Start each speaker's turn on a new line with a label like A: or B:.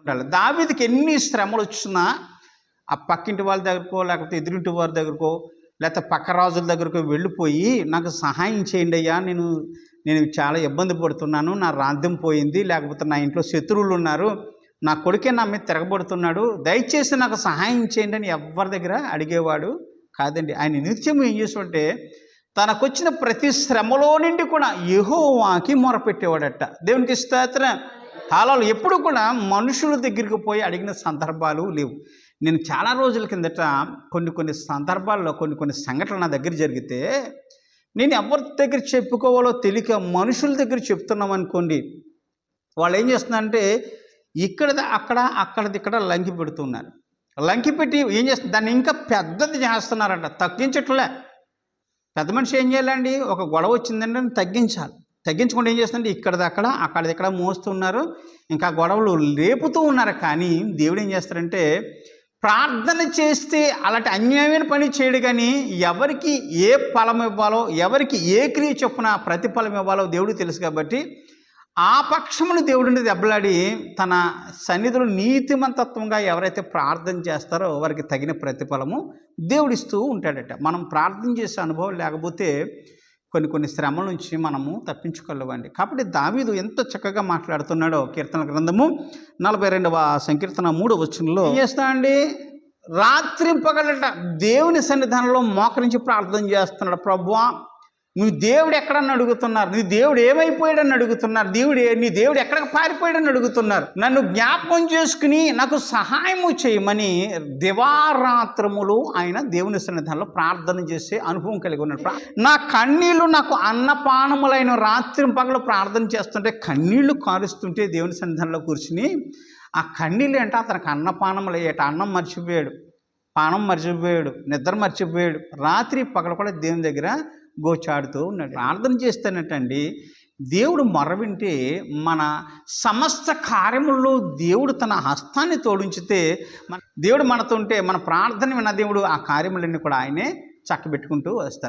A: ఉండాలి. దావీదికి ఎన్ని శ్రమలు వచ్చినా ఆ పక్కింటి వాళ్ళ దగ్గరకో లేకపోతే ఎదురింటి వారి దగ్గరకో లేకపోతే పక్క రాజుల దగ్గరకో వెళ్ళిపోయి నాకు సహాయం చేయండి అయ్యా నేను నేను చాలా ఇబ్బంది పడుతున్నాను నా రాద్యం పోయింది లేకపోతే నా ఇంట్లో శత్రువులు ఉన్నారు నా కొడుకే నా మీద తిరగబడుతున్నాడు దయచేసి నాకు సహాయం చేయండి అని ఎవరి దగ్గర అడిగేవాడు కాదండి. ఆయన నిత్యం ఏం చేస్తుంటే తనకొచ్చిన ప్రతి శ్రమలో నుండి కూడా యహోవాకి మొరపెట్టేవాడట. దేవునికి స్తోత్రం. హాలాలు ఎప్పుడు కూడా మనుషుల దగ్గరికి పోయి అడిగిన సందర్భాలు లేవు. నేను చాలా రోజుల కిందట కొన్ని కొన్ని సందర్భాల్లో కొన్ని కొన్ని సంఘటనలు నా దగ్గర జరిగితే నేను ఎవరి దగ్గర చెప్పుకోవాలో తెలియక మనుషుల దగ్గర చెప్తున్నాం అనుకోండి వాళ్ళు ఏం చేస్తున్నారంటే ఇక్కడ అక్కడ అక్కడది ఇక్కడ లంకి పెడుతున్నారు లంకి పెట్టి ఏం చేస్తున్నారు దాన్ని ఇంకా పెద్దది చేస్తున్నారంట. తగ్గించట్లే. పెద్ద మనిషి ఏం చేయాలండి? ఒక గొడవ వచ్చిందంటే తగ్గించాలి. తగ్గించుకుంటే ఏం చేస్తుందంటే ఇక్కడ అక్కడ అక్కడది ఇక్కడ మోస్తున్నారు. ఇంకా గొడవలు లేపుతూ ఉన్నారు కానీ దేవుడు ఏం చేస్తారంటే ప్రార్థన చేస్తే అలాంటి అన్యాయమైన పని చేయడు కానీ ఎవరికి ఏ ఫలం ఇవ్వాలో ఎవరికి ఏ క్రియ చొప్పున ప్రతిఫలం ఇవ్వాలో దేవుడు తెలుసు కాబట్టి ఆ పక్షమును దేవుడిని దెబ్బలాడి తన సన్నిధులు నీతిమంతత్వంగా ఎవరైతే ప్రార్థన చేస్తారో వారికి తగిన ప్రతిఫలము దేవుడిస్తూ ఉంటాడట. మనం ప్రార్థన చేసే అనుభవం లేకపోతే కొన్ని కొన్ని శ్రమల నుంచి మనము తప్పించుకోలేవండి కాబట్టి దావీదు ఎంత చక్కగా మాట్లాడుతున్నాడో కీర్తన గ్రంథము నలభై రెండవ సంకీర్తన మూడో వచనంలో చేస్తా అండి? రాత్రి పగలట దేవుని సన్నిధానంలో మోకరించి ప్రార్థన చేస్తున్నాడు. ప్రభు నువ్వు దేవుడు ఎక్కడని అడుగుతున్నారు? నీ దేవుడు ఏమైపోయాడని అడుగుతున్నారు? దేవుడు నీ దేవుడు ఎక్కడికి పారిపోయాడని అడుగుతున్నారు? నన్ను జ్ఞాపకం చేసుకుని నాకు సహాయము చేయమని దివారాత్రములు ఆయన దేవుని సన్నిధానంలో ప్రార్థన చేసే అనుభవం కలిగి ఉన్నాడు. నా కన్నీళ్ళు నాకు అన్నపానములైన రాత్రి పగలు ప్రార్థన చేస్తుంటే కన్నీళ్ళు కారుస్తుంటే దేవుని సన్నిధానంలో కూర్చుని ఆ కన్నీళ్ళు అంటే అతనికి అన్నపానములు అయ్యేట. అన్నం మర్చిపోయాడు పానం మర్చిపోయాడు నిద్ర మర్చిపోయాడు. రాత్రి పగలు కూడా దేవుని దగ్గర గోచాడుతూ ఉన్నాడు. ప్రార్థన చేస్తానటండి దేవుడు మొర వింటే మన సమస్త కార్యముల్లో దేవుడు తన హస్తాన్ని తోడించితే మన దేవుడు మనతో ఉంటే మన ప్రార్థన విన్న దేవుడు ఆ కార్యములన్నీ కూడా ఆయనే చక్కబెట్టుకుంటూ వస్తారు.